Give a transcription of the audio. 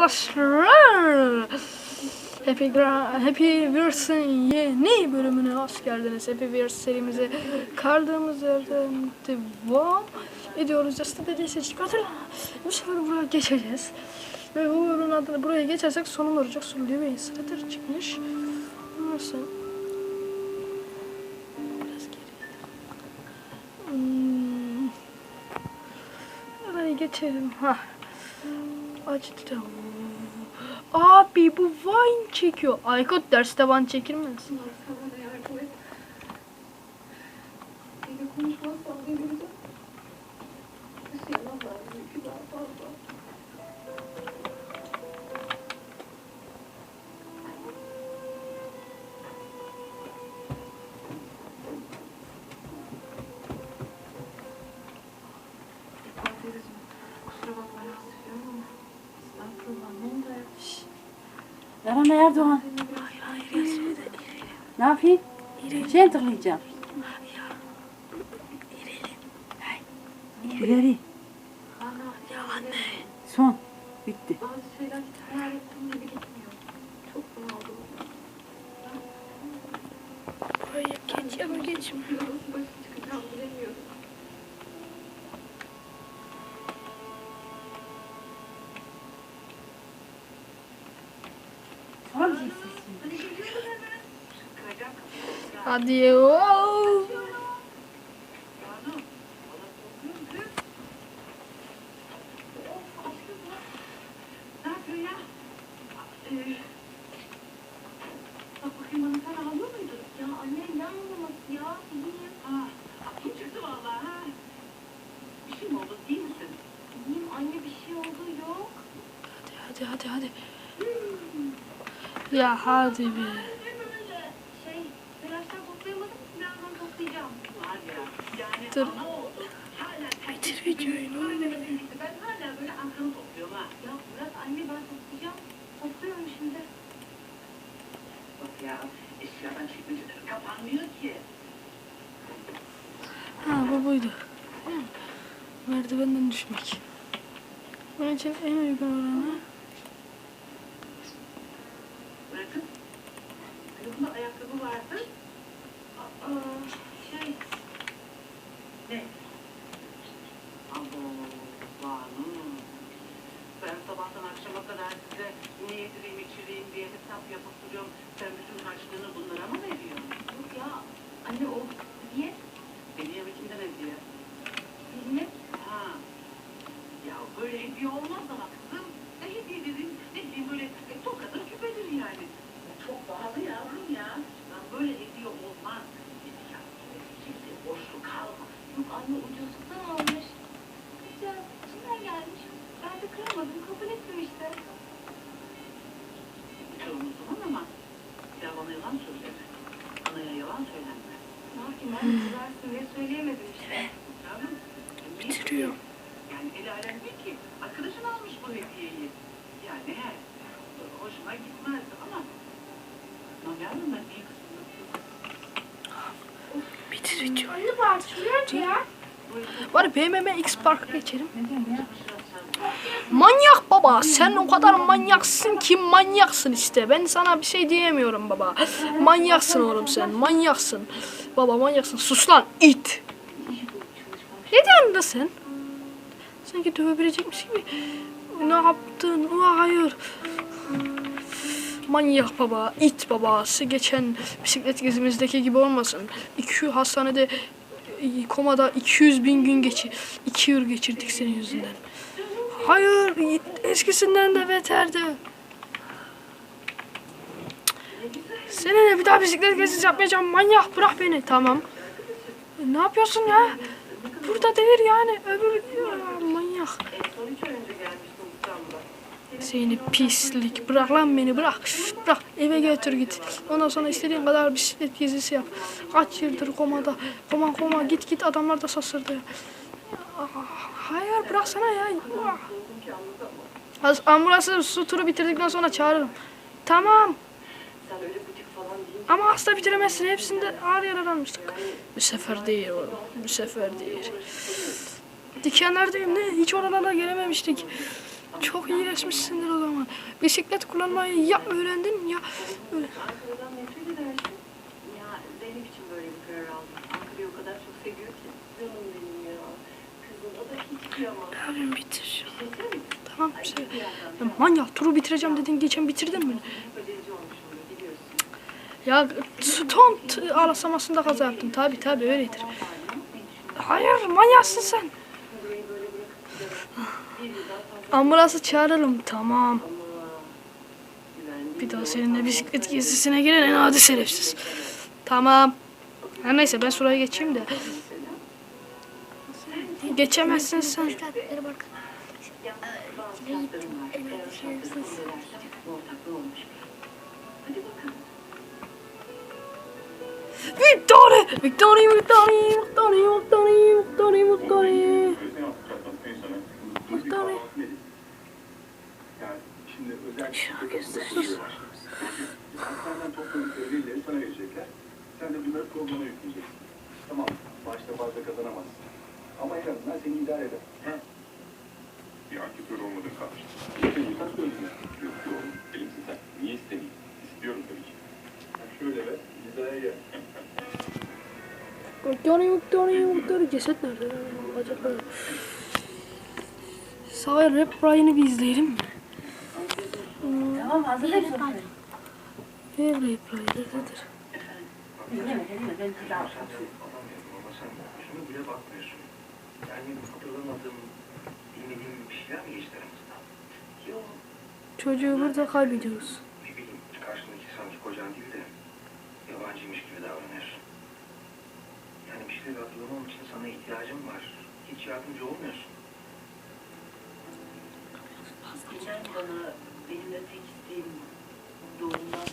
arkadaşlar. Happy, Gra- Happy Wheels'ın yeni bölümüne hoş geldiniz. Happy Wheels serimize kaldığımız yerden devam ediyoruz. Yesterday seçtik. Hatırla. Bu sefer buraya geçeceğiz. Ve bu bölümün adını buraya geçersek sonun olacak. Son Levi Slater çıkmış. Nasıl? Biraz geri. Hmm. Oraya geçelim. Ha. Açtı. Abi bu Vine çekiyor. Aykut derste Vine çekilmez. Erhan Erdoğan. Ne yapayım? Şey tıklayacağım. İleri. Ya anne. Son. Bitti. Bazı şeyler. Çok bunaldım. Buraya geç ya mı geçme. Başım çıkacağım bilemiyorum. Sonra bir şey sessin. Kıracak. Hadi ya. Banu. Of aşkım ya. Ne yapıyorsun ya? Ee, Bak bakayım bana sen ağlıyor muydun? Ya anne ne ağlaması ya? İyiyim. Ha, aklım çıktı vallahi ha. Bir şey mi oldu değil misin? İyiyim anne bir şey oldu yok. Hadi hadi hadi. Ya hadi be. Şey, telaştan toplayamadım. Birazdan toplayacağım. Var ya, yani Dur. ana oldu. Hala Bitir videoyu ne olur. Ben hala böyle arkamı topluyorum ha. Ya Murat anne ben toplayacağım. Topluyorum şimdi. Bak ya, eşyadan çekmeceleri kapanmıyor ki. Ha bu buydu. Merdivenden düşmek. Bunun için en uygun olanı Bırakın. Hani bunda ayakkabı vardı. Aa, şey. Ne? Sabahtan akşama kadar size ne yedireyim içireyim diye hesap yapıp duruyorum. Sen bütün harçlığını bunlara mı veriyorsun? Yok ya. Anne o niye? Beni kimden hediye? Bilmem. Ha. Ya böyle hediye olmaz ama kızım. Ne hediye dedim? Ne bileyim böyle e, tokadır küpedir yani. Çok pahalı yavrum ya. Lan böyle hediye olmaz. Ya, kimse boşlu kalma. Yok anne ucuzluktan almış. Güzel. Kimden gelmiş? Ben de kıramadım. Kabul ettim işte. Çoğunuz şey zaman ama bir daha bana yalan söyleme. Anaya yalan söylenmez. Ne yapayım anne kızarsın diye söyleyemedim işte. Yavrum, niye bitiriyor. Yani el alem ki. Arkadaşın almış bu hediyeyi. Yani he, hoşuma gitmezdi ama... Lan yavrum ben iyi kızım. bitir video. Anne parçalıyor ya. Var BMM X Park'a geçelim. Manyak baba sen o kadar manyaksın ki manyaksın işte. Ben sana bir şey diyemiyorum baba. Manyaksın oğlum sen manyaksın. Baba manyaksın. Sus lan it. Ne diyorsun da sen? Sanki dövebilecekmiş gibi. Ne yaptın? Hayır. Manyak baba, it babası geçen bisiklet gezimizdeki gibi olmasın. İki hastanede e, komada 200 bin gün geçi, iki yıl geçirdik senin yüzünden. Hayır, eskisinden de beterdi. Seninle bir daha bisiklet gezisi yapmayacağım. Manyak bırak beni. Tamam. Ne yapıyorsun ya? Burada devir yani. Öbür manyak. Seni pislik. Bırak lan beni bırak. Bırak eve götür git. Ondan sonra istediğin kadar bisiklet gezisi yap. Kaç yıldır komada. Koma koma git git adamlar da sasırdı. Ah, Hayır bıraksana ya. Az ambulansı su turu bitirdikten sonra çağırırım. Tamam. Ama hasta bitiremezsin. Hepsinde ağır yaralar almıştık. Bu sefer değil oğlum. Bu sefer değil dikenlerdeyim de hiç oralara gelememiştik. Çok iyileşmişsindir o zaman. Bisiklet kullanmayı ya öğrendin ya... Öyle. Yavrum bitir. Tamam güzel. Ya manyak turu bitireceğim dedin geçen bitirdin mi? Ya ton arasamasında kaza yaptım. Tabi tabi öyledir. Hayır manyaksın sen. Ambulansı çağıralım. Tamam. Bir daha seninle bisiklet gezisine giren en adi şerefsiz. Tamam. Her neyse ben şuraya geçeyim de. Geçemezsin sen. Yalnız bazı şartlarım var. Eğer o fazla kazanamazsın. Ama en azından seni idare eder. He? Bir anketör olmadın kalmış. İstediğinsen söyleyeyim. Yok yok, elimsin sen. Niye istemeyeyim? İstiyorum tabii ki. Ha, şöyle ver, hizaya gel. Victory! Victory! Victory! Ceset nerede? Bacakları. Sağ rap Brian'ı bir izleyelim mi? Tamam hazırlayayım sofrayı. Rap Brian nerededir? Dinleme dinleme ben size al. Sen şunu bile bakmıyorsun. Yani hatırlamadığım, bilmediğim bir şeyler mi geçti aramızda? Yok. Çocuğu burada kaybediyoruz. Ne bileyim, karşındaki sanki kocan değil de yabancıymış gibi davranıyorsun. Yani bir şeyleri hatırlamam için sana ihtiyacım var. Hiç yardımcı olmuyorsun. İnan bana benim de tek isteğim doğumdan